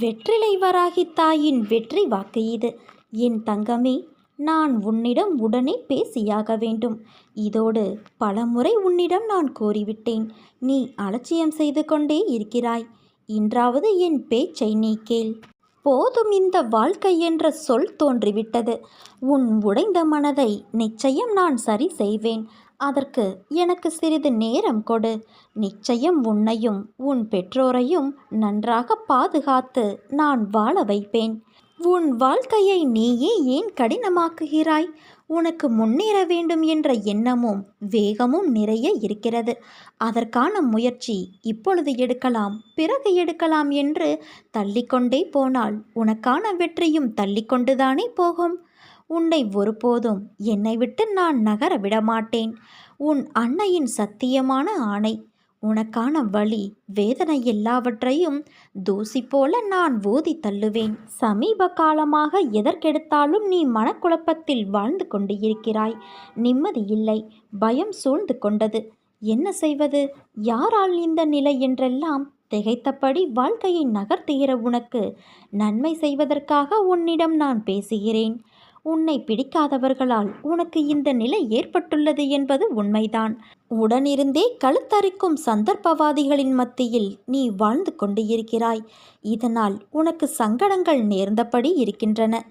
வெற்றிலை வராகி தாயின் வெற்றி வாக்கு இது. என் தங்கமே நான் உன்னிடம் உடனே பேசியாக வேண்டும். இதோடு பலமுறை உன்னிடம் நான் கூறிவிட்டேன் நீ அலட்சியம் செய்து கொண்டே இருக்கிறாய். இன்றாவது என் பேச்சை நீ கேள். போதும் இந்த வாழ்க்கை என்ற சொல் தோன்றிவிட்டது. உன் உடைந்த மனதை நிச்சயம் நான் சரி செய்வேன். அதற்கு எனக்கு சிறிது நேரம் கொடு. நிச்சயம் உன்னையும் உன் பெற்றோரையும் நன்றாக பாதுகாத்து நான் வாழ வைப்பேன். உன் வாழ்க்கையை நீயே ஏன் கடினமாக்குகிறாய்? உனக்கு முன்னேற வேண்டும் என்ற எண்ணமும் வேகமும் நிறைய இருக்கிறது. அதற்கான முயற்சி இப்பொழுது எடுக்கலாம் பிறகு எடுக்கலாம் என்று தள்ளிக்கொண்டே போனால் உனக்கான வெற்றியும் தள்ளிக்கொண்டுதானே போகும்? உன்னை ஒருபோதும் என்னை விட்டு நான் நகர விடமாட்டேன். உன் அன்னையின் சத்தியமான ஆணை உனக்கான வலி வேதனை எல்லாவற்றையும் தூசி போல நான் ஊதி தள்ளுவேன். சமீப காலமாக எதற்கெடுத்தாலும் நீ மனக்குழப்பத்தில் வாழ்ந்து கொண்டு இருக்கிறாய் நிம்மதி இல்லை பயம் சூழ்ந்து கொண்டது. என்ன செய்வது? யாரால் இந்த நிலை என்றெல்லாம் திகைத்தபடி வாழ்க்கையை நகர்த்துகிற உனக்கு நன்மை செய்வதற்காக உன்னிடம் நான் பேசுகிறேன். உன்னை பிடிக்காதவர்களால் உனக்கு இந்த நிலை ஏற்பட்டுள்ளது என்பது உண்மைதான். உடனிருந்தே கழுத்தரிக்கும் சந்தர்ப்பவாதிகளின் மத்தியில் நீ வாழ்ந்து கொண்டு இருக்கிறாய் இதனால் உனக்கு சங்கடங்கள் நேர்ந்தபடி இருக்கின்றன.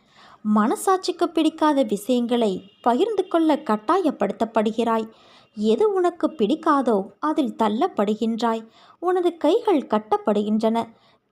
மனசாட்சிக்கு பிடிக்காத விஷயங்களை பகிர்ந்து கொள்ள கட்டாயப்படுத்தப்படுகிறாய். எது உனக்கு பிடிக்காதோ அதில் தள்ளப்படுகின்றாய். உனது கைகள் கட்டப்படுகின்றன.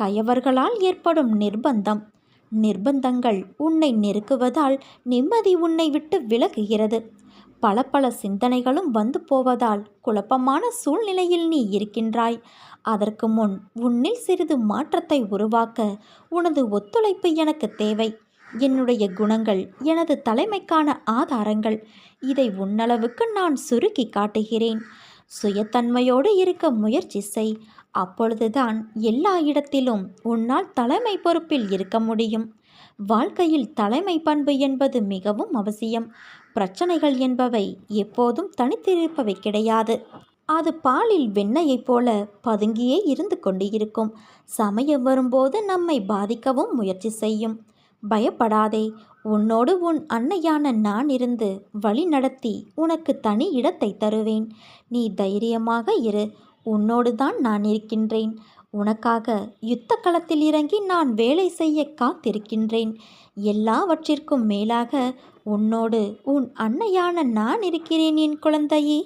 கயவர்களால் ஏற்படும் நிர்பந்தம். நிர்பந்தங்கள் உன்னை நெருக்குவதால் நிம்மதி உன்னை விட்டு விலகுகிறது. பல பல சிந்தனைகளும் வந்து போவதால் குழப்பமான சூழ்நிலையில் நீ இருக்கின்றாய். அதற்கு முன் உன்னில் சிறிது மாற்றத்தை உருவாக்க உனது ஒத்துழைப்பு எனக்கு தேவை. என்னுடைய குணங்கள் எனது தலைமைக்கான ஆதாரங்கள் இதை உன்னளவுக்கு நான் சுருக்கி காட்டுகிறேன். சுயத்தன்மையோடு இருக்க முயற்சி செய். அப்பொழுதுதான் எல்லா இடத்திலும் உன்னால் தலைமை பொறுப்பில் இருக்க முடியும். வாழ்க்கையில் தலைமை பண்பு என்பது மிகவும் அவசியம். பிரச்சனைகள் என்பவை எப்போதும் தனித்திருப்பவை கிடையாது. அது பாலில் வெண்ணையைப் போல பதுங்கியே இருந்து கொண்டு இருக்கும் சமயம் வரும்போது நம்மை பாதிக்கவும் முயற்சி செய்யும். பயப்படாதே உன்னோடு உன் அன்னையான நான் இருந்து வழி நடத்தி உனக்கு தனி இடத்தை தருவேன். நீ தைரியமாக இரு. உன்னோடு தான் நான் இருக்கின்றேன். உனக்காக யுத்த களத்தில் இறங்கி நான் வேலை செய்ய காத்திருக்கின்றேன். எல்லாவற்றிற்கும் மேலாக உன்னோடு உன் அன்னையான நான் இருக்கிறேன் என் குழந்தையே.